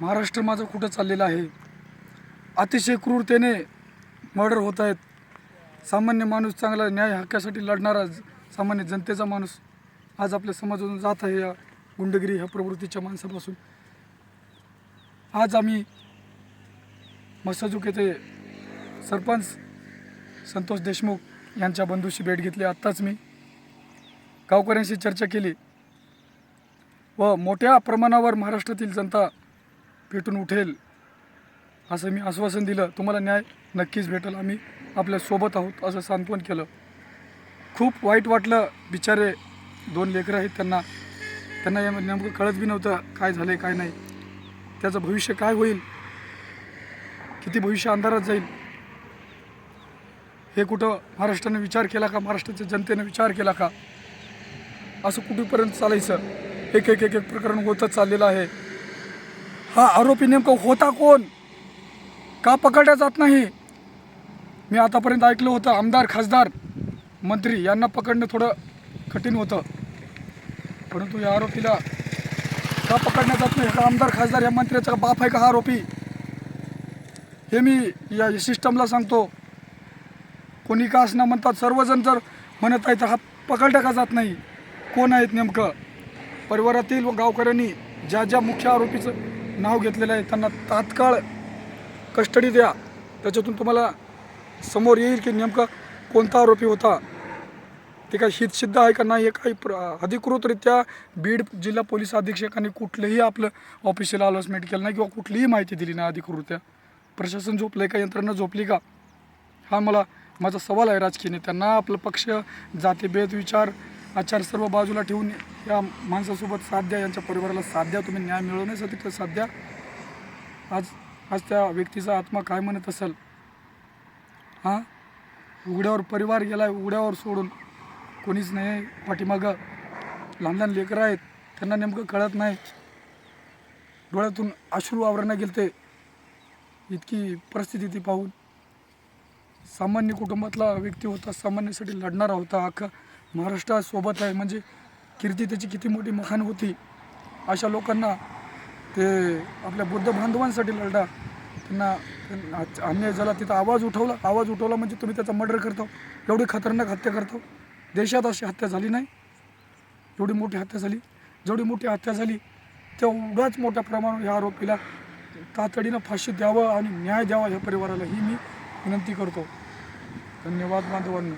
महाराष्ट्र माझं कुठं चाललेलं आहे? अतिशय क्रूरतेने मर्डर होत आहेत. सामान्य माणूस चांगला न्याय हक्कासाठी लढणारा सामान्य जनतेचा माणूस आज आपल्या समाजातून जात आहे या गुंडगिरी ह्या प्रवृत्तीच्या माणसापासून. आज आम्ही मसाजूक येथे सरपंच संतोष देशमुख यांच्या बंधूशी भेट घेतली. आत्ताच मी गावकऱ्यांशी चर्चा केली. व मोठ्या प्रमाणावर महाराष्ट्रातील जनता पेटून उठेल. असं मी आश्वासन दिलं. तुम्हाला न्याय नक्कीच भेटेल. आम्ही आपल्यासोबत आहोत असं सांत्वन केलं. खूप वाईट वाटलं. बिचारे दोन लेकरं आहेत त्यांना. त्यांना या नेमकं कळत बी नव्हतं काय झालं आहे काय नाही. त्याचं भविष्य काय होईल? किती भविष्य अंधारात जाईल? हे कुठं महाराष्ट्राने विचार केला का? महाराष्ट्राच्या जनतेनं विचार केला का? असं कुठेपर्यंत चालायचं? एक एक एक एक प्रकरण होतच चाललेलं आहे. हा आरोपी नेमकं होता कोण? का पकडल्या जात नाही? मी आतापर्यंत ऐकलं होतं आमदार खासदार मंत्री यांना पकडणं थोडं कठीण होतं. परंतु या आरोपीला का पकडण्यात जात नाही? का आमदार खासदार या मंत्र्याचा बाप आहे का हा आरोपी? हे मी या सिस्टमला सांगतो. कोणी का असणं म्हणतात सर्वजण जर म्हणत आहेत हा पकडला का जात नाही? कोण आहेत नेमकं? परिवारातील व गावकऱ्यांनी ज्या ज्या मुख्य आरोपीचं नाव घेतलेलं आहे. त्यांना तात्काळ कस्टडी द्या. त्याच्यातून तुम्हाला समोर येईल की नेमका कोणता आरोपी होता. ते काय हितसिद्ध आहे का नाही हे काही प्र अधिकृतरित्या बीड जिल्हा पोलीस अधीक्षकांनी कुठलंही आपलं ऑफिशियल अलॉसमेंट केलं नाही किंवा कुठलीही माहिती दिली नाही अधिकृतरित्या. प्रशासन झोपलं का? यंत्रणा झोपली का? हा मला माझा सवाल आहे राजकीय नेत्यांना. आपलं पक्ष जातीभेद विचार आचार सर्व बाजूला ठेवून या माणसासोबत साथ द्या यांच्या परिवाराला साथ द्या तुम्ही न्याय मिळवण्यासाठी तर साथ द्या आज आज त्या व्यक्तीचा आत्मा काय म्हणत असेल? हां? उघड्यावर परिवार गेला आहे उघड्यावर सोडून. कोणीच नाही पाठीमागं. लहान लहान लेकरं आहेत त्यांना नेमकं कळत नाही. डोळ्यातून अश्रू आवरणं गेलते. इतकी परिस्थिती ती पाहून. सामान्य कुटुंबातला व्यक्ती होता सामान्यासाठी लढणारा होता. अख्खा महाराष्ट्रासोबत आहे. म्हणजे कीर्ती त्याची किती मोठी महान होती. अशा लोकांना ते आपल्या बुद्ध बांधवांसाठी लढा. त्यांना अन्याय झाला तिथं आवाज उठवला. आवाज उठवला म्हणजे तुम्ही त्याचा मर्डर करतो. एवढी खतरनाक हत्या करतो. देशात अशी हत्या झाली नाही. एवढी मोठी हत्या झाली. जेवढी मोठी हत्या झाली तेवढ्याच मोठ्या प्रमाणावर या आरोपीला तातडीनं फाशी द्यावं आणि न्याय द्यावा ह्या परिवाराला ही मी विनंती करतो. धन्यवाद बांधवांना.